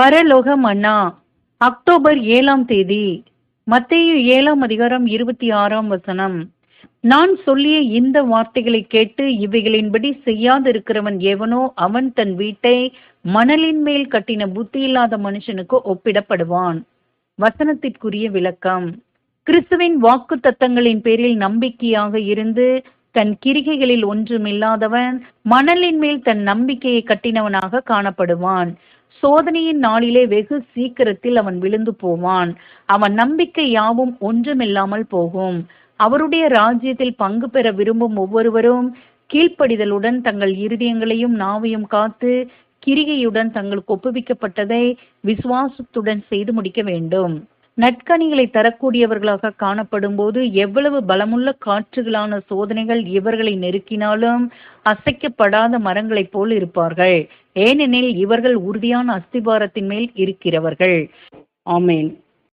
பரலோக மன்னா அக்டோபர் ஏழாம் தேதி மத்தேயு ஏழாம் அதிகாரம் இருபத்தி ஆறாம் வசனம். நான் சொல்லிய இந்த வார்த்தைகளை கேட்டு இவைகளின்படி செய்யாதிருக்கிறவன் எவனோ அவன் தன் வீட்டை மணலின் மேல் கட்டின புத்தி இல்லாத மனுஷனுக்கு ஒப்பிடப்படுவான். வசனத்திற்குரிய விளக்கம். கிறிஸ்துவின் வாக்கு தத்தங்களின் பேரில் நம்பிக்கையாக இருந்து தன் கிரிகைகளில் ஒன்றுமில்லாதவன் மணலின் மேல் தன் நம்பிக்கையை கட்டினவனாக காணப்படுவான். சோதனையின் நாளிலே வெகு சீக்கிரத்தில் அவன் விழுந்து போவான். அவன் நம்பிக்கை யாவும் ஒன்றுமில்லாமல் போகும். அவருடைய ராஜ்யத்தில் பங்கு பெற விரும்பும் ஒவ்வொருவரும் கீழ்ப்படிதலுடன் தங்கள் இருதயங்களையும் நாவையும் காத்து கிரிகையுடன் தங்களுக்கு ஒப்புவிக்கப்பட்டதை விசுவாசத்துடன் செய்து முடிக்க வேண்டும். நற்கனிகளை தரக்கூடியவர்களாக காணப்படும் போது எவ்வளவு பலமுள்ள காற்றுகளான சோதனைகள் இவர்களை நெருக்கினாலும் அசைக்கப்படாத மரங்களைப் போல் இருப்பார்கள். ஏனெனில் இவர்கள் உறுதியான அஸ்திபாரத்தின் மேல் இருக்கிறவர்கள். ஆமேன்.